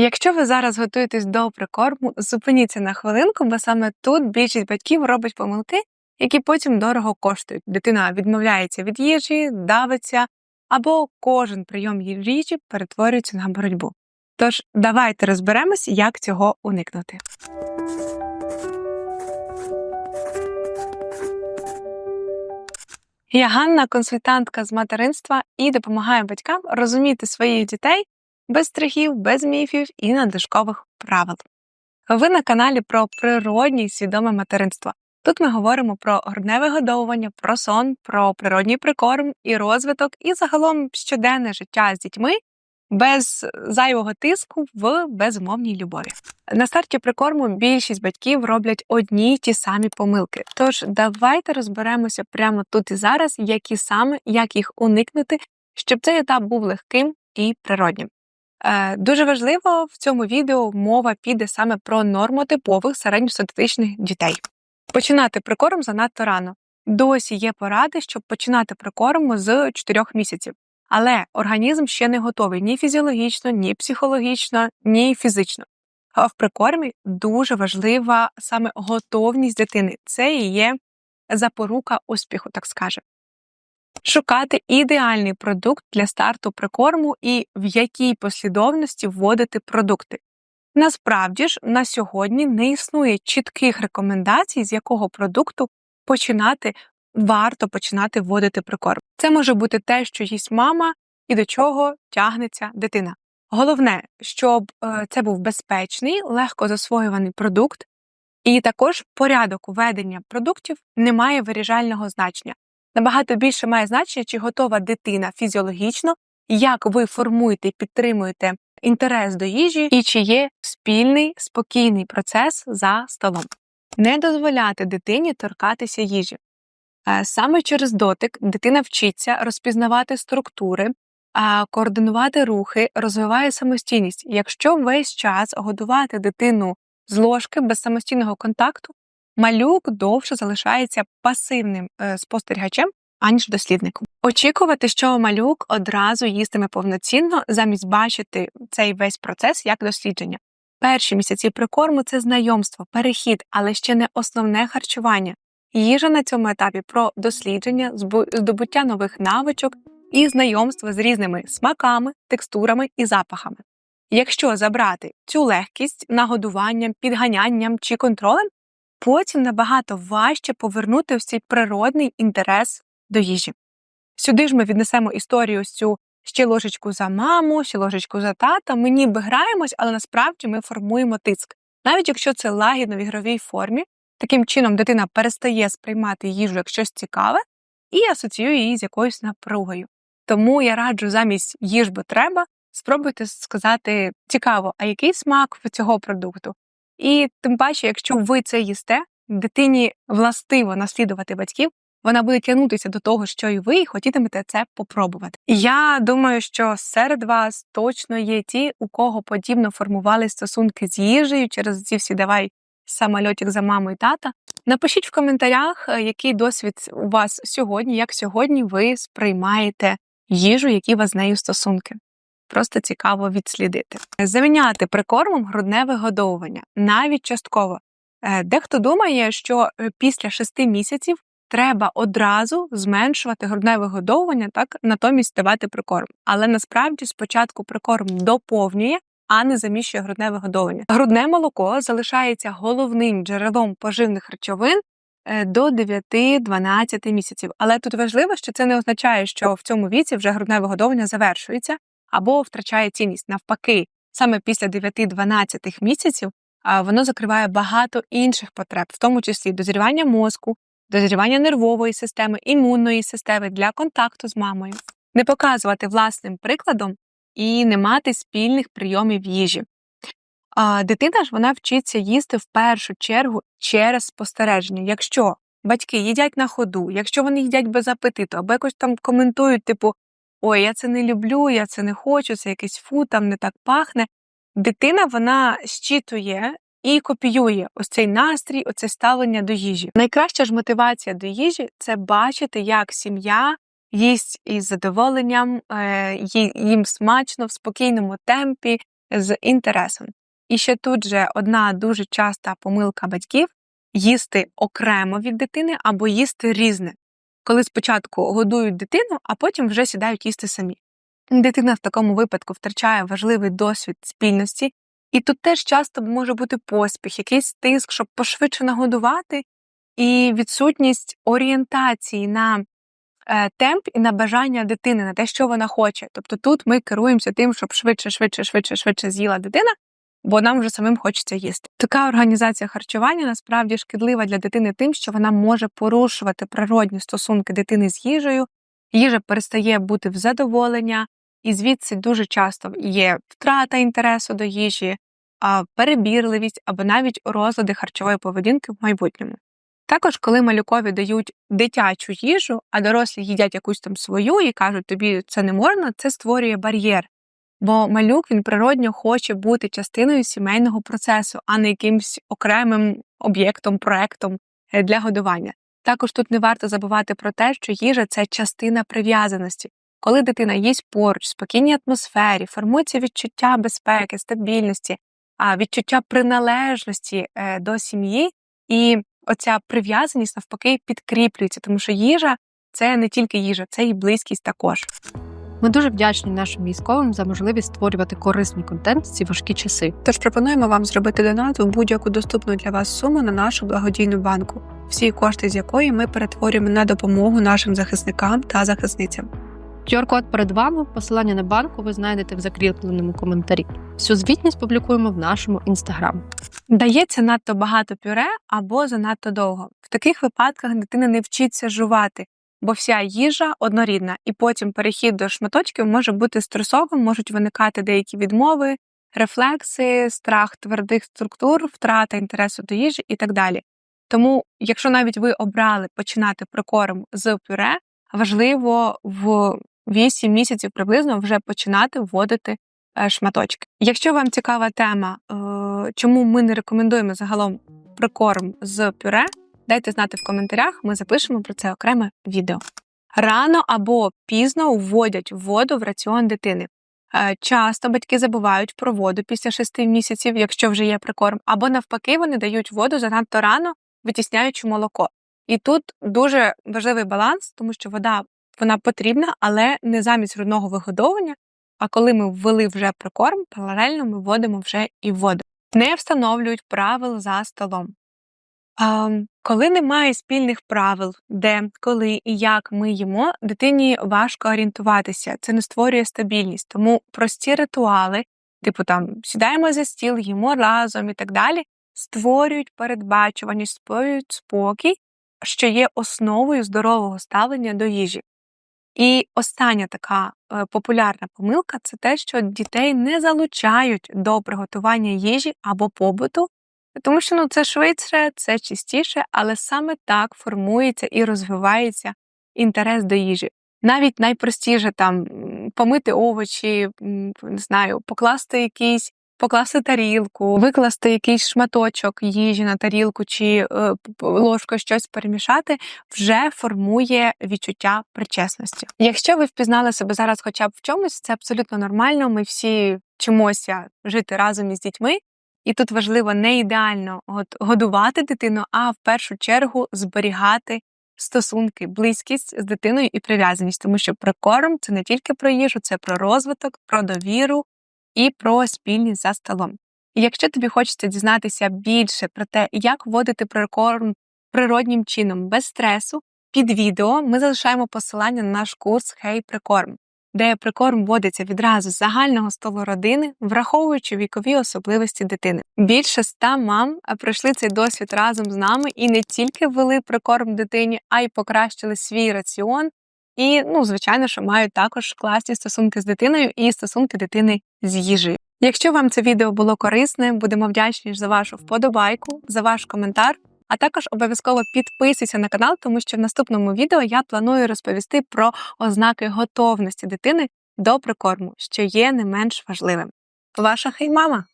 Якщо ви зараз готуєтесь до прикорму, зупиніться на хвилинку, бо саме тут більшість батьків робить помилки, які потім дорого коштують. Дитина відмовляється від їжі, давиться, або кожен прийом їжі перетворюється на боротьбу. Тож давайте розберемось, як цього уникнути. Я Ганна, консультантка з материнства і допомагаю батькам розуміти своїх дітей без страхів, без міфів і надлишкових правил. Ви на каналі про природнє і свідоме материнство. Тут ми говоримо про грудневе годовування, про сон, про природній прикорм і розвиток, і загалом щоденне життя з дітьми без зайвого тиску в безумовній любові. На старті прикорму більшість батьків роблять одні й ті самі помилки. Тож давайте розберемося прямо тут і зараз, які саме як їх уникнути, щоб цей етап був легким і природнім. Е, Дуже важливо в цьому відео мова піде саме про нормотипових середньостатистичних дітей. Починати прикорм занадто рано. Досі є поради, щоб починати прикорм з 4 місяців. Але організм ще не готовий ні фізіологічно, ні психологічно, ні фізично. А в прикормі дуже важлива саме готовність дитини. Це і є запорука успіху, так скажемо. Шукати ідеальний продукт для старту прикорму і в якій послідовності вводити продукти. Насправді ж, на сьогодні не існує чітких рекомендацій, з якого продукту починати варто починати вводити прикорм. Це може бути те, що їсть мама і до чого тягнеться дитина. Головне, щоб е, це був безпечний, легко засвоюваний продукт, і також порядок уведення продуктів не має виріжального значення. Набагато більше має значення, чи готова дитина фізіологічно, як ви формуєте і підтримуєте інтерес до їжі, і чи є спільний спокійний процес за столом. Не дозволяти дитині торкатися їжі. Е, Саме через дотик дитина вчиться розпізнавати структури, координувати рухи, розвиває самостійність. Якщо весь час годувати дитину з ложки без самостійного контакту, малюк довше залишається пасивним е, спостерігачем, аніж дослідником. Очікувати, що малюк одразу їстиме повноцінно, замість бачити цей весь процес як дослідження. Перші місяці прикорму це знайомство, перехід, але ще не основне харчування. Їжа на цьому етапі про дослідження, здобуття нових навичок і знайомство з різними смаками, текстурами і запахами. Якщо забрати цю легкість нагодуванням, підганянням чи контролем, потім набагато важче повернути в цей природний інтерес до їжі. Сюди ж ми віднесемо історію з цю ще ложечку за маму, ще ложечку за тата. Ми ніби граємось, але насправді ми формуємо тиск. Навіть якщо це лагідно в ігровій формі, таким чином дитина перестає сприймати їжу як щось цікаве і асоціює її з якоюсь напругою. Тому я раджу замість їж бо треба, спробуйте сказати цікаво, а який смак цього продукту. І тим паче, якщо ви це їсте, дитині властиво наслідувати батьків, вона буде тягнутися до того, що і ви і хотітимете це попробувати. Я думаю, що серед вас точно є ті, у кого подібно формували стосунки з їжею через ці всі давай самольотик за мамою і тата. Напишіть в коментарях, е, який досвід у вас сьогодні, як сьогодні ви сприймаєте їжу, які у вас з нею стосунки. Просто цікаво відслідити. Заміняти прикормом грудне вигодовування навіть частково. Е, дехто думає, що е, після шести місяців треба одразу зменшувати грудне вигодовування, так натомість давати прикорм. Але насправді спочатку прикорм доповнює, а не заміщує грудне вигодовування. Грудне молоко залишається головним джерелом поживних речовин е, до 9-12 місяців. Але тут важливо, що це не означає, що в цьому віці вже грудне вигодовування завершується або втрачає цінність. Навпаки, саме після 9-12 місяців воно закриває багато інших потреб, в тому числі дозрівання мозку, дозрівання нервової системи, імунної системи для контакту з мамою, не показувати власним прикладом і не мати спільних прийомів їжі. А Дитина ж вона вчиться їсти в першу чергу через спостереження. Якщо батьки їдять на ходу, якщо вони їдять без апетиту, або якось там коментують, типу Ой, я це не люблю, я це не хочу, це якийсь фу, там не так пахне. Дитина вона щитує і копіює ось цей настрій, оце ставлення до їжі. Найкраща ж мотивація до їжі це бачити, як сім'я їсть із задоволенням, е, їм смачно в спокійному темпі, з інтересом. І ще тут же одна дуже часта помилка батьків їсти окремо від дитини або їсти різне, коли спочатку годують дитину, а потім вже сідають їсти самі. Дитина в такому випадку втрачає важливий досвід спільності, і тут теж часто може бути поспіх, якийсь тиск, щоб пошвидше нагодувати, і відсутність орієнтації на е, темп і на бажання дитини, на те, що вона хоче. Тобто тут ми керуємося тим, щоб швидше, швидше, швидше, швидше з'їла дитина, бо нам вже самим хочеться їсти. Така організація харчування насправді шкідлива для дитини тим, що вона може порушувати природні стосунки дитини з їжею, їжа перестає бути в задоволення, і звідси дуже часто є втрата інтересу до їжі, перебірливість або навіть розлади харчової поведінки в майбутньому. Також, коли малюкові дають дитячу їжу, а дорослі їдять якусь там свою і кажуть, тобі це не можна, це створює бар'єр. Бо малюк він природньо хоче бути частиною сімейного процесу, а не якимсь окремим об'єктом, проектом е, для годування. Також тут не варто забувати про те, що їжа це частина прив'язаності. Коли дитина їсть поруч, в спокійній атмосфері, формується відчуття безпеки, стабільності, а відчуття приналежності е, до сім'ї, і оця прив'язаність навпаки підкріплюється, тому що їжа це не тільки їжа, це і близькість також. Ми дуже вдячні нашим військовим за можливість створювати корисний контент в ці важкі часи. Тож пропонуємо вам зробити донат в будь-яку доступну для вас суму на нашу благодійну банку, всі кошти з якої ми перетворюємо на допомогу нашим захисникам та захисницям. QR-код перед вами, посилання на банку ви знайдете в закріпленому коментарі. Всю звітність публікуємо в нашому інстаграм. Дається надто багато пюре або занадто довго. В таких випадках дитина не вчиться жувати, бо вся їжа однорідна, і потім перехід до шматочків може бути стресовим, можуть виникати деякі відмови, рефлекси, страх твердих структур, втрата інтересу до їжі і так далі. Тому, якщо навіть ви обрали починати прикорм з пюре, важливо в 8 місяців приблизно вже починати вводити е, шматочки. Якщо вам цікава тема, е, чому ми не рекомендуємо загалом прикорм з пюре, дайте знати в коментарях, ми запишемо про це окреме відео. Рано або пізно вводять воду в раціон дитини. Е, Часто батьки забувають про воду після 6 місяців, якщо вже є прикорм, або навпаки, вони дають воду занадто рано, витісняючи молоко. І тут дуже важливий баланс, тому що вода вона потрібна, але не замість грудного вигодовування. А коли ми ввели вже прикорм, паралельно ми вводимо вже і воду. Не встановлюють правил за столом. Коли немає спільних правил, де, коли і як ми їмо, дитині важко орієнтуватися, це не створює стабільність. Тому прості ритуали, типу там сідаємо за стіл, їмо разом і так далі, створюють передбачуваність, створюють спокій, що є основою здорового ставлення до їжі. І остання така е, популярна помилка це те, що дітей не залучають до приготування їжі або побуту, тому що ну, це швидше, це чистіше, але саме так формується і розвивається інтерес до їжі. Навіть найпростіше там помити овочі, не знаю, покласти якийсь покласти тарілку, викласти якийсь шматочок їжі на тарілку чи е, ложкою щось перемішати, вже формує відчуття причесності. Якщо ви впізнали себе зараз, хоча б в чомусь, це абсолютно нормально. Ми всі вчимося жити разом із дітьми. І тут важливо не ідеально годувати дитину, а в першу чергу зберігати стосунки, близькість з дитиною і прив'язаність, тому що прикорм це не тільки про їжу, це про розвиток, про довіру, і про спільність за столом. І якщо тобі хочеться дізнатися більше про те, як вводити прикорм природнім чином без стресу, під відео ми залишаємо посилання на наш курс Хей Прикорм, де прикорм вводиться відразу з загального столу родини, враховуючи вікові особливості дитини. Більше ста мам пройшли цей досвід разом з нами і не тільки ввели прикорм дитині, а й покращили свій раціон і, ну, звичайно, що мають також класні стосунки з дитиною і стосунки дитини з їжею. Якщо вам це відео було корисне, будемо вдячні за вашу вподобайку, за ваш коментар. А також обов'язково підписуйся на канал, тому що в наступному відео я планую розповісти про ознаки готовності дитини до прикорму, що є не менш важливим. Ваша хеймама!